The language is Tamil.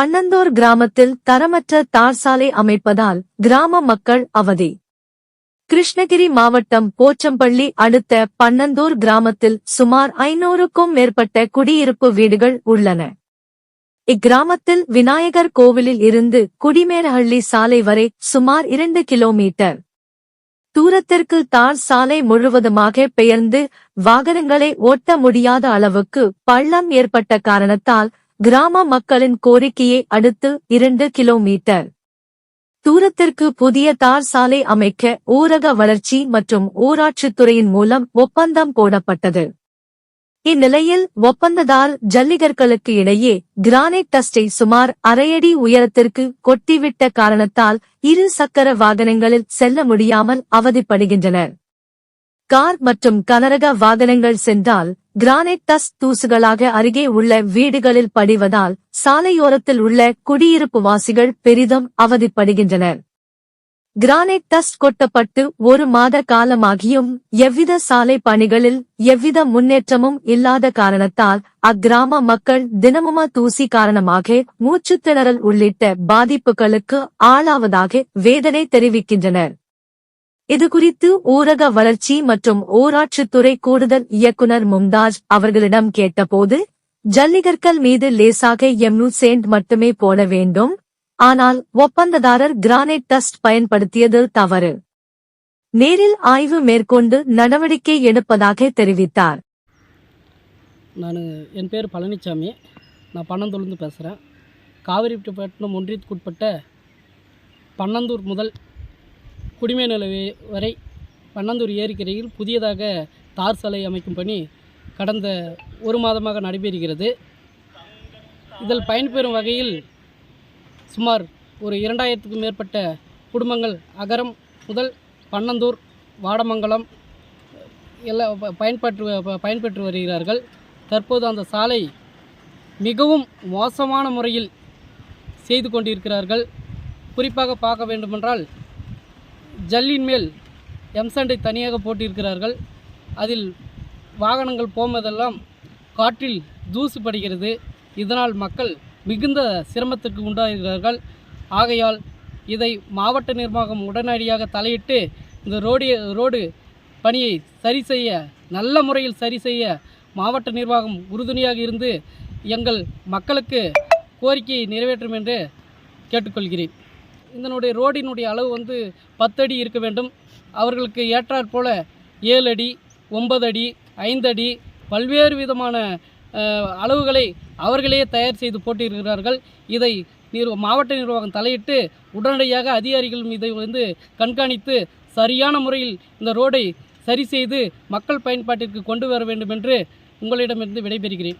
பன்னந்தோர் கிராமத்தில் தரமற்ற தார் சாலை அமைப்பதால் கிராம மக்கள் அவதி. கிருஷ்ணகிரி மாவட்டம் போச்சம்பள்ளி அடுத்த பன்னந்தூர் கிராமத்தில் சுமார் ஐநூறுக்கும் மேற்பட்ட குடியிருப்பு வீடுகள் உள்ளன. இக்கிராமத்தில் விநாயகர் கோவிலில் இருந்து குடிமேரஹள்ளி சாலை வரை சுமார் இரண்டு கிலோமீட்டர். தூரத்திற்கு தார் சாலை முழுவதுமாக பெயர்ந்து வாகனங்களை ஓட்ட முடியாத அளவுக்கு பள்ளம் ஏற்பட்ட காரணத்தால் கிராம மக்களின் கோரிக்கையை அடுத்து இரண்டு கிலோமீட்டர் தூரத்திற்கு புதிய தார் சாலை அமைக்க ஊரக வளர்ச்சி மற்றும் ஊராட்சித்துறையின் மூலம் ஒப்பந்தம் போடப்பட்டது. இந்நிலையில் ஒப்பந்ததால் ஜல்லிகர்களுக்கு இடையே கிரானைட் டஸ்டை சுமார் அரையடி உயரத்திற்கு கொட்டிவிட்ட காரணத்தால் இரு சக்கர வாகனங்களில் செல்ல முடியாமல் அவதிப்படுகின்றனர். கார் மற்றும் கனரக வாகனங்கள் சென்றால் கிரானைட் டஸ்ட் தூசுகளாக அருகே உள்ள வீடுகளில் படிவதால் சாலையோரத்தில் உள்ள குடியிருப்பு வாசிகள் பெரிதும் அவதிப்படுகின்றனர். கிரானைட் டஸ்ட் கொட்டப்பட்டு ஒரு மாத காலமாகியும் எவ்வித சாலை பணிகளில் எவ்வித முன்னேற்றமும் இல்லாத காரணத்தால் அக்கிராம மக்கள் தினமுமா தூசி காரணமாக மூச்சுத்திணறல் உள்ளிட்ட பாதிப்புகளுக்கு ஆளாவதாக வேதனை தெரிவிக்கின்றனர். இதுகுறித்து ஊரக வளர்ச்சி மற்றும் ஊராட்சித்துறை கூடுதல் இயக்குனர் மும்தாஜ் அவர்களிடம் கேட்டபோது ஜல்லிகற்கள் மீது லேசாக எம்னு சேண்ட் மட்டுமே போட வேண்டும் ஆனால் ஒப்பந்ததாரர் கிரானைட் டஸ்ட் பயன்படுத்தியது தவறு. நேரில் ஆய்வு மேற்கொண்டு நடவடிக்கை எடுப்பதாக தெரிவித்தார். நான் என் பேர் பழனிசாமி நான் பன்னந்தூர்லேருந்து பேசுகிறேன் காவிரிப்பட்டினம் ஒன்றியத்துக்குட்பட்ட பன்னந்தூர் முதல் குடிமைநிலை வரை பன்னந்தூர் ஏரிக்கரையில் புதியதாக தார் சாலை அமைக்கும் பணி கடந்த ஒரு மாதமாக நடைபெறுகிறது. இதில் பயன்பெறும் வகையில் சுமார் ஒரு இரண்டாயிரத்துக்கும் மேற்பட்ட குடும்பங்கள் அகரம் முதல் பன்னந்தூர் வாடமங்கலம் எல்லாம் பயன்பற்று ப- பயன்பெற்று வருகிறார்கள். தற்போது அந்த சாலை மிகவும் மோசமான முறையில் செய்து கொண்டிருக்கிறார்கள். குறிப்பாக பார்க்க வேண்டுமென்றால் ஜல்லின் மேல் எம்சண்டை தனியாக போட்டிருக்கிறார்கள். அதில் வாகனங்கள் போவதெல்லாம் காற்றில் தூசு படுகிறது. இதனால் மக்கள் மிகுந்த சிரமத்திற்கு உண்டாகிறார்கள் ஆகையால் இதை மாவட்ட நிர்வாகம் உடனடியாக தலையிட்டு இந்த ரோடு ரோடு பணியை சரி செய்ய நல்ல முறையில் சரி செய்ய மாவட்ட நிர்வாகம் உறுதுணையாக இருந்து எங்கள் மக்களுக்கு கோரிக்கையை நிறைவேற்றும் என்று கேட்டுக்கொள்கிறேன். இதனுடைய ரோடினுடைய அளவு வந்து பத்தடி இருக்க வேண்டும். அவர்களுக்கு ஏற்றாற் போல ஏழு அடி ஒன்பது அடி ஐந்தடி பல்வேறு விதமான அளவுகளை அவர்களே தயார் செய்து போட்டிருக்கிறார்கள். இதை நிர்வ மாவட்ட நிர்வாகம் தலையிட்டு உடனடியாக அதிகாரிகள் இதை வந்து கண்காணித்து சரியான முறையில் இந்த ரோடை சரி செய்து மக்கள் பயன்பாட்டிற்கு கொண்டு வர வேண்டும் என்று உங்களிடமிருந்து விடைபெறுகிறேன்.